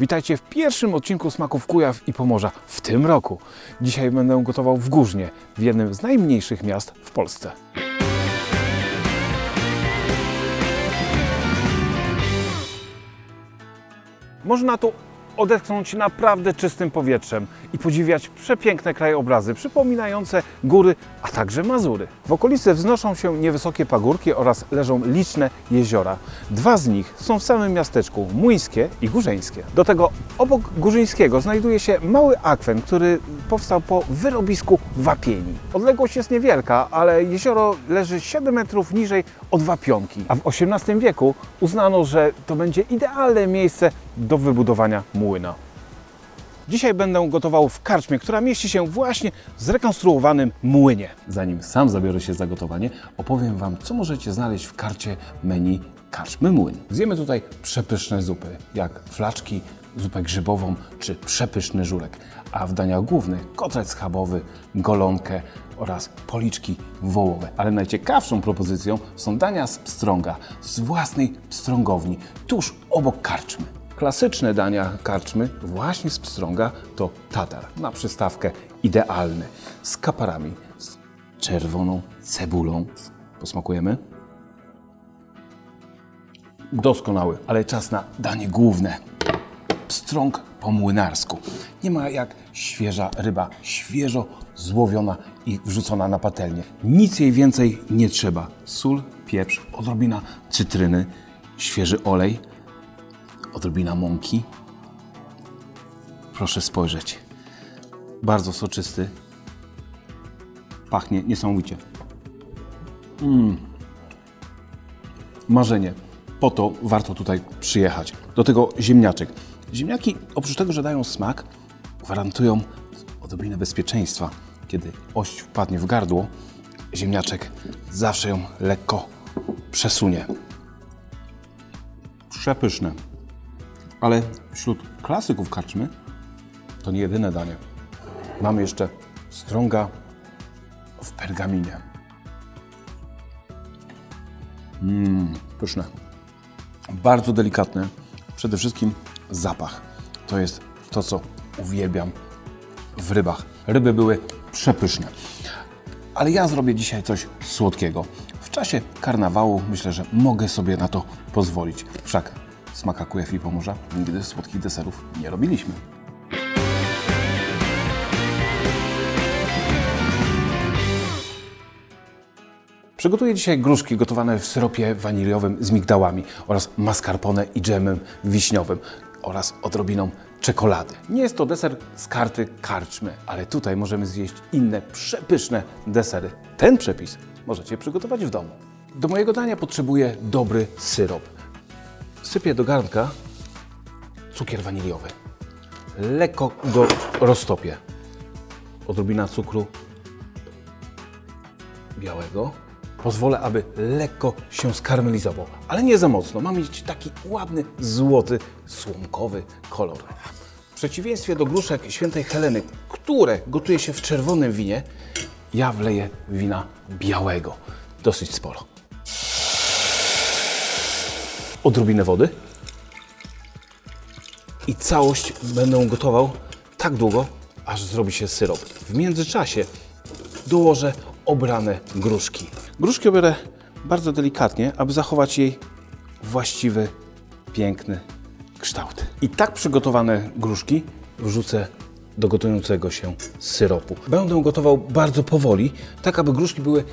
Witajcie w pierwszym odcinku Smaków Kujaw i Pomorza w tym roku. Dzisiaj będę gotował w Górznie, w jednym z najmniejszych miast w Polsce. Można tu odetchnąć naprawdę czystym powietrzem i podziwiać przepiękne krajobrazy przypominające góry, a także Mazury. W okolicy wznoszą się niewysokie pagórki oraz leżą liczne jeziora. Dwa z nich są w samym miasteczku, Młyńskie i Górzeńskie. Do tego obok Górzyńskiego znajduje się mały akwen, który powstał po wyrobisku wapieni. Odległość jest niewielka, ale jezioro leży 7 metrów niżej od Wapionki, a w XVIII wieku uznano, że to będzie idealne miejsce do wybudowania młyna. Dzisiaj będę gotował w karczmie, która mieści się właśnie w zrekonstruowanym młynie. Zanim sam zabiorę się za gotowanie, opowiem Wam, co możecie znaleźć w karcie menu Karczmy Młyn. Zjemy tutaj przepyszne zupy, jak flaczki, zupę grzybową czy przepyszny żurek, a w daniach głównych kotlet schabowy, golonkę oraz policzki wołowe. Ale najciekawszą propozycją są dania z pstrąga, z własnej pstrągowni, tuż obok karczmy. Klasyczne dania karczmy właśnie z pstrąga to tatar na przystawkę idealny z kaparami, z czerwoną cebulą. Posmakujemy. Doskonały, ale czas na danie główne. Pstrąg po młynarsku. Nie ma jak świeża ryba, świeżo złowiona i wrzucona na patelnię. Nic jej więcej nie trzeba. Sól, pieprz, odrobina cytryny, świeży olej, odrobina mąki. Proszę spojrzeć. Bardzo soczysty. Pachnie niesamowicie. Mm. Marzenie. Po to warto tutaj przyjechać. Do tego ziemniaczek. Ziemniaki, oprócz tego, że dają smak, gwarantują odrobinę bezpieczeństwa. Kiedy ość wpadnie w gardło, ziemniaczek zawsze ją lekko przesunie. Przepyszne. Ale wśród klasyków karczmy to nie jedyne danie. Mamy jeszcze strąga w pergaminie. Mmm, pyszne. Bardzo delikatne. Przede wszystkim zapach. To jest to, co uwielbiam w rybach. Ryby były przepyszne. Ale ja zrobię dzisiaj coś słodkiego. W czasie karnawału myślę, że mogę sobie na to pozwolić. Wszak smaka kujew i pomorza nigdy słodkich deserów nie robiliśmy. Przygotuję dzisiaj gruszki gotowane w syropie waniliowym z migdałami oraz mascarpone i dżemem wiśniowym oraz odrobiną czekolady. Nie jest to deser z karty karczmy, ale tutaj możemy zjeść inne przepyszne desery. Ten przepis możecie przygotować w domu. Do mojego dania potrzebuję dobry syrop. Sypię do garnka cukier waniliowy. Lekko go roztopię. Odrobina cukru białego. Pozwolę, aby lekko się skarmelizował, ale nie za mocno. Ma mieć taki ładny, złoty, słomkowy kolor. W przeciwieństwie do gruszek świętej Heleny, które gotuje się w czerwonym winie, ja wleję wina białego. Dosyć sporo. Odrobinę wody. I całość będę gotował tak długo, aż zrobi się syrop. W międzyczasie dołożę obrane gruszki. Gruszki obiorę bardzo delikatnie, aby zachować jej właściwy, piękny kształt. I tak przygotowane gruszki wrzucę do gotującego się syropu. Będę gotował bardzo powoli, tak aby gruszki były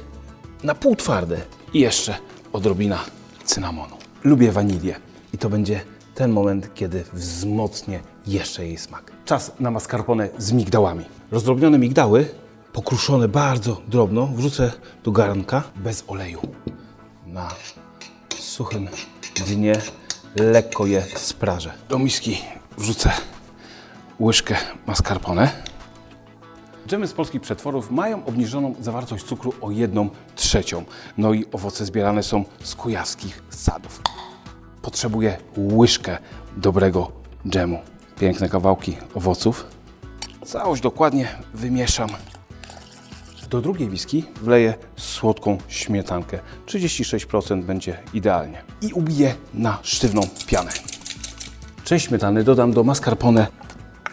na pół twarde. I jeszcze odrobina cynamonu. Lubię wanilię i to będzie ten moment, kiedy wzmocnię jeszcze jej smak. Czas na mascarpone z migdałami. Rozdrobnione migdały, pokruszone bardzo drobno, wrzucę do garnka bez oleju. Na suchym dnie lekko je sprażę. Do miski wrzucę łyżkę mascarpone. Dżemy z polskich przetworów mają obniżoną zawartość cukru o 1 trzecią. No i owoce zbierane są z kujawskich sadów. Potrzebuję łyżkę dobrego dżemu. Piękne kawałki owoców. Całość dokładnie wymieszam. Do drugiej miski wleję słodką śmietankę. 36% będzie idealnie. I ubiję na sztywną pianę. Część śmietany dodam do mascarpone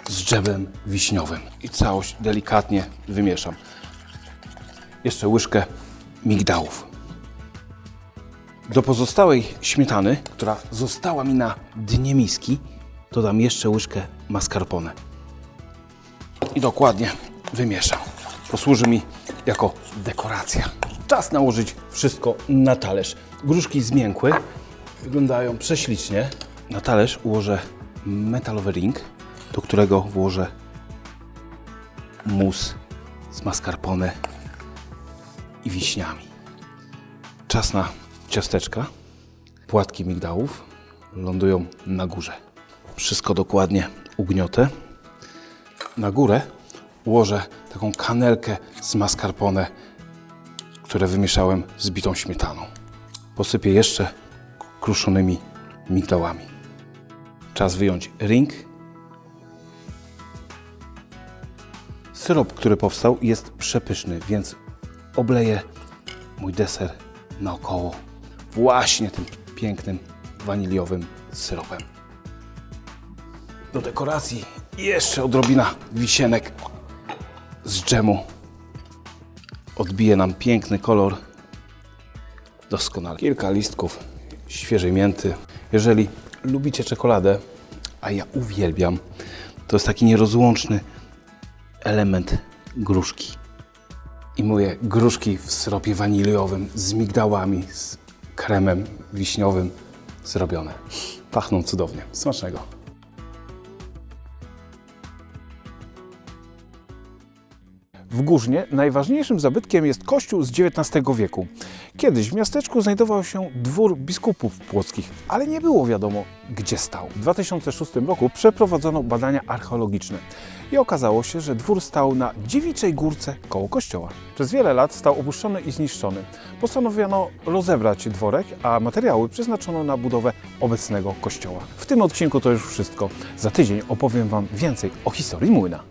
z dżemem wiśniowym i całość delikatnie wymieszam. Jeszcze łyżkę migdałów. Do pozostałej śmietany, która została mi na dnie miski, dodam jeszcze łyżkę mascarpone. I dokładnie wymieszam. Posłuży mi jako dekoracja. Czas nałożyć wszystko na talerz. Gruszki zmiękły, wyglądają prześlicznie. Na talerz ułożę metalowy ring, do którego włożę mus z mascarpone i wiśniami. Czas na ciasteczka. Płatki migdałów lądują na górze. Wszystko dokładnie ugniotę. Na górę ułożę taką kanelkę z mascarpone, które wymieszałem z bitą śmietaną. Posypię jeszcze kruszonymi migdałami. Czas wyjąć ring. Syrop, który powstał, jest przepyszny, więc obleję mój deser naokoło właśnie tym pięknym waniliowym syropem. Do dekoracji jeszcze odrobina wisienek z dżemu. Odbije nam piękny kolor. Doskonale. Kilka listków świeżej mięty. Jeżeli lubicie czekoladę, a ja uwielbiam, to jest taki nierozłączny element gruszki. I moje gruszki w syropie waniliowym z migdałami, z kremem wiśniowym zrobione. Pachną cudownie. Smacznego. W Górznie najważniejszym zabytkiem jest kościół z XIX wieku. Kiedyś w miasteczku znajdował się dwór biskupów płockich, ale nie było wiadomo, gdzie stał. W 2006 roku przeprowadzono badania archeologiczne i okazało się, że dwór stał na dziewiczej górce koło kościoła. Przez wiele lat stał opuszczony i zniszczony. Postanowiono rozebrać dworek, a materiały przeznaczono na budowę obecnego kościoła. W tym odcinku to już wszystko. Za tydzień opowiem Wam więcej o historii młyna.